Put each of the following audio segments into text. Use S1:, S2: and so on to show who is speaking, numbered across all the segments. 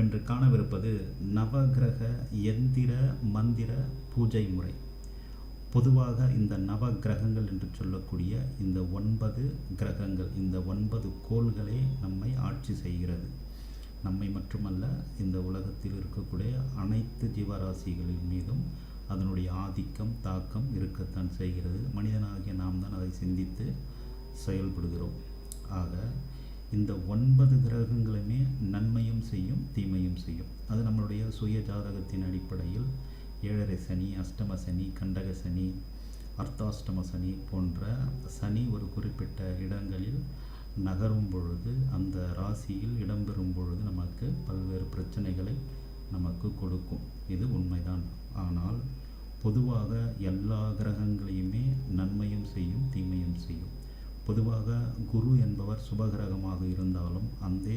S1: என்று நாம் இன்று காணவிருப்பது நவகிரக எந்திர மந்திர பூஜை முறை. பொதுவாக இந்த நவ கிரகங்கள் என்று சொல்லக்கூடிய இந்த ஒன்பது கிரகங்கள் இந்த ஒன்பது கோள்களே நம்மை ஆட்சி செய்கிறது. நம்மை மட்டுமல்ல இந்த உலகத்தில் இருக்கக்கூடிய அனைத்து ஜீவராசிகளின் மீதும் அதனுடைய ஆதிக்கம் தாக்கம் இருக்கத்தான் செய்கிறது. மனிதனாகிய நாம் தான் அதை சிந்தித்து செயல்படுகிறோம். ஆக இந்த ஒன்பது கிரகங்களுமே நன்மையும் செய்யும் தீமையும் செய்யும். அது நம்மளுடைய சுய ஜாதகத்தின் அடிப்படையில் ஏழரை சனி அஷ்டம சனி கண்டக சனி அர்த்தாஷ்டம சனி போன்ற சனி ஒரு குறிப்பிட்ட இடங்களில் நகரும் பொழுது அந்த ராசியில் இடம்பெறும் பொழுது நமக்கு பல்வேறு பிரச்சனைகளை நமக்கு கொடுக்கும். இது உண்மைதான். ஆனால் பொதுவாக எல்லா கிரகங்களையுமே நன்மையும் செய்யும் தீமையும் செய்யும். பொதுவாக குரு என்பவர் சுபகிரகமாக இருந்தாலும் அந்த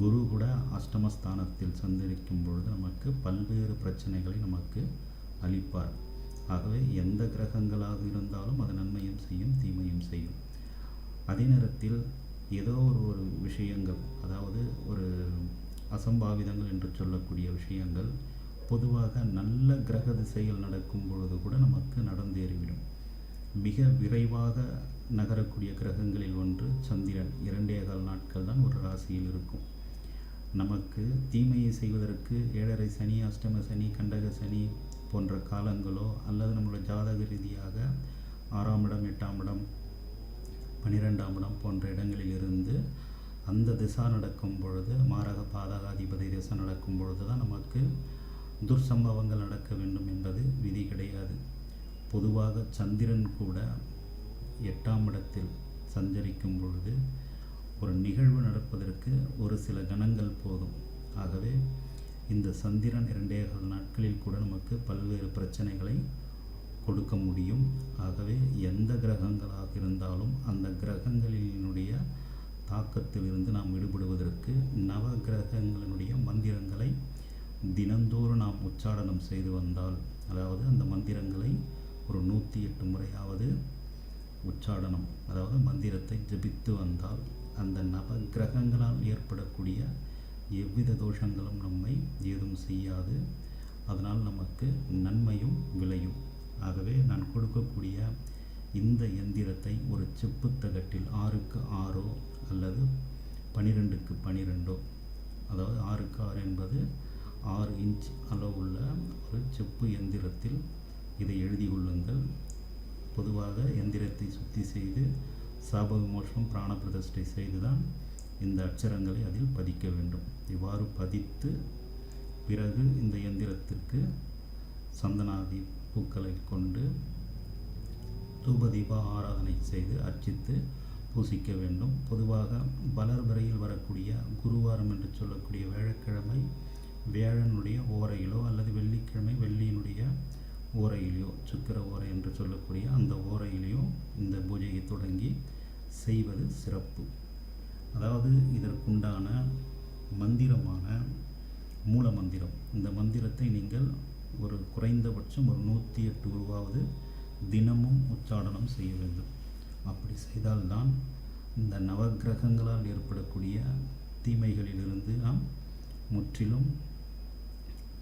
S1: குரு கூட அஷ்டமஸ்தானத்தில் சந்திரிக்கும் பொழுது நமக்கு பல்வேறு பிரச்சனைகளை நமக்கு அளிப்பார். ஆகவே எந்த கிரகங்களாக இருந்தாலும் அது நன்மையும் செய்யும் தீமையும் செய்யும். அதே நேரத்தில் ஏதோ ஒரு ஒரு விஷயங்கள் அதாவது ஒரு அசம்பாவிதங்கள் என்று சொல்லக்கூடிய விஷயங்கள் பொதுவாக நல்ல கிரக திசைகள் நடக்கும் பொழுது கூட நமக்கு நடந்தேறிவிடும். மிக விரைவாக நகரக்கூடிய கிரகங்களில் ஒன்று சந்திரன். இரண்டே கால் நாட்கள் தான் ஒரு ராசியில் இருக்கும். நமக்கு தீமையை செய்வதற்கு ஏழரை சனி அஷ்டம சனி கண்டக சனி போன்ற காலங்களோ அல்லது நம்மளோட ஜாதக ரீதியாக ஆறாம் இடம் எட்டாம் இடம் பன்னிரெண்டாம் இடம் போன்ற இடங்களில் இருந்து அந்த திசா நடக்கும் பொழுது மாரக பாதகாதிபதி திசை நடக்கும் பொழுது தான் நமக்கு துர்சம்பவங்கள் நடக்க வேண்டும் என்பது விதி கிடையாது. பொதுவாக சந்திரன் கூட எட்டாம் இடத்தில் சஞ்சரிக்கும் பொழுது ஒரு நிகழ்வு நடப்பதற்கு ஒரு சில கணங்கள் போதும். ஆகவே இந்த சந்திரன் இரண்டேகால் நாட்களில் கூட நமக்கு பல்வேறு பிரச்சனைகளை கொடுக்க முடியும். ஆகவே எந்த கிரகங்களாக இருந்தாலும் அந்த கிரகங்களினுடைய தாக்கத்திலிருந்து நாம் விடுபடுவதற்கு நவ கிரகங்களினுடைய மந்திரங்களை தினந்தோறும் நாம் உச்சாடனம் செய்து வந்தால் அதாவது அந்த மந்திரங்களை ஒரு நூற்றி எட்டு முறையாவது உச்சாடனம் அதாவது மந்திரத்தை ஜபித்து வந்தால் அந்த நவ கிரகங்களால் ஏற்படக்கூடிய எவ்வித தோஷங்களும் நம்மை ஏதும் செய்யாது. அதனால் நமக்கு நன்மையும் விளையும். ஆகவே நான் கொடுக்கக்கூடிய இந்த எந்திரத்தை ஒரு செப்பு தகட்டில் ஆறுக்கு ஆறோ அல்லது பனிரெண்டுக்கு பனிரெண்டோ அதாவது ஆறுக்கு ஆறு என்பது ஆறு இன்ச் அளவுள்ள ஒரு செப்பு எந்திரத்தில் இதை எழுதி கொள்ளுங்கள். பொதுவாக எந்திரத்தை சுத்தி செய்து சாப விமோஷம் பிராண பிரதிஷ்டை செய்து தான் இந்த அட்சரங்களை அதில் பதிக்க வேண்டும். இவ்வாறு பதித்து பிறகு இந்த எந்திரத்திற்கு சந்தனாதி பூக்களை கொண்டு தூபதீப ஆராதனை செய்து அர்ச்சித்து பூசிக்க வேண்டும். பொதுவாக வளர்வரையில் வரக்கூடிய குருவாரம் என்று சொல்லக்கூடிய வேழக்கிழமை வியாழனுடைய ஓரையிலோ அல்லது வெள்ளிக்கிழமை வெள்ளியினுடைய ஓரையிலையோ சுக்கிர ஓரை என்று சொல்லக்கூடிய அந்த ஓரையிலையோ இந்த பூஜையை தொடங்கி செய்வது சிறப்பு. அதாவது இதற்குண்டான மந்திரமான மூல மந்திரம். இந்த மந்திரத்தை நீங்கள் ஒரு குறைந்தபட்சம் ஒரு நூற்றி எட்டு உருவாவது தினமும் உச்சாடனம் செய்ய வேண்டும். அப்படி செய்தால்தான் இந்த நவகிரகங்களால் ஏற்படக்கூடிய தீமைகளிலிருந்து நாம் முற்றிலும்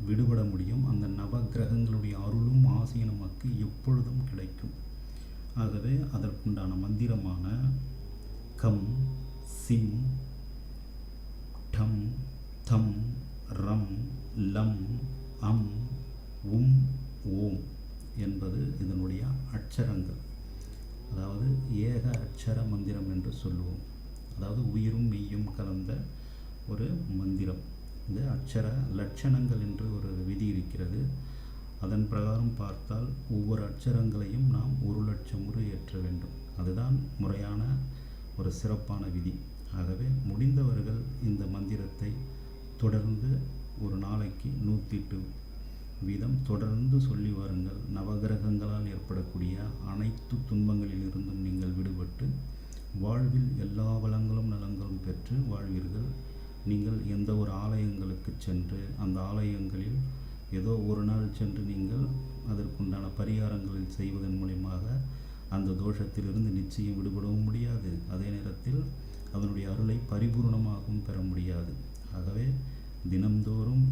S1: விடுபட முடியும். அந்த நவகிரகங்களுடைய அருளும் ஆசை நமக்கு எப்பொழுதும் கிடைக்கும். ஆகவே அதற்குண்டான மந்திரமான கம் சிம் டம் தம் ரம் லம் அம் உம் ஓம் என்பது இதனுடைய அட்சரங்கள். அதாவது ஏக அட்சர மந்திரம் என்று சொல்லுவோம். அதாவது உயிரும் மெய்யும் கலந்த ஒரு மந்திரம். இந்த அட்சர லட்சணங்கள் என்று ஒரு விதி இருக்கிறது. அதன் பிரகாரம் பார்த்தால் ஒவ்வொரு அட்சரங்களையும் நாம் ஒரு லட்சம் முறை ஏற்ற வேண்டும். அதுதான் முறையான ஒரு சிறப்பான விதி. ஆகவே முடிந்தவர்கள் இந்த மந்திரத்தை தொடர்ந்து ஒரு நாளைக்கு நூற்றி எட்டு வீதம் தொடர்ந்து சொல்லி வாருங்கள். நவகிரகங்களால் ஏற்படக்கூடிய அனைத்து துன்பங்களிலிருந்தும் நீங்கள் விடுபட்டு வாழ்வில் எல்லா வளங்களும் நலங்களும் பெற்று வாழ்வீர்கள். நீங்கள் எந்த ஒரு ஆலயங்களுக்கு சென்று அந்த ஆலயங்களில் ஏதோ ஒரு நாள் சென்று நீங்கள் அதற்குண்டான பரிகாரங்களில் செய்வதன் மூலியமாக அந்த தோஷத்திலிருந்து நிச்சயம் விடுபடவும் முடியாது. அதே நேரத்தில் அதனுடைய அருளை பரிபூர்ணமாகவும் பெற முடியாது. ஆகவே தினம்தோறும்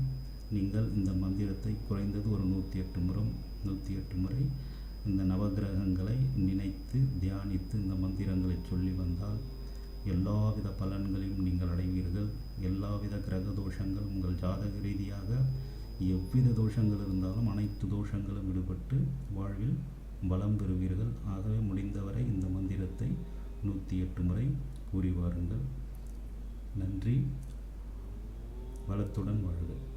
S1: நீங்கள் இந்த மந்திரத்தை குறைந்தது ஒரு நூற்றி எட்டு முறை நூற்றி எட்டு முறை இந்த நவகிரகங்களை நினைத்து தியானித்து இந்த மந்திரங்களை சொல்லி வந்தால் எல்லாவித பலன்களையும் நீங்கள் அடைவீர்கள். எல்லாவித கிரக தோஷங்கள் உங்கள் ஜாதக ரீதியாக எவ்வித தோஷங்கள் இருந்தாலும் அனைத்து தோஷங்களும் விடுபட்டு வாழ்வில் பலம் பெறுவீர்கள். ஆகவே முடிந்தவரை இந்த மந்திரத்தை நூற்றி எட்டு முறை கூறி வாருங்கள். நன்றி. வளத்துடன் வாழ்க.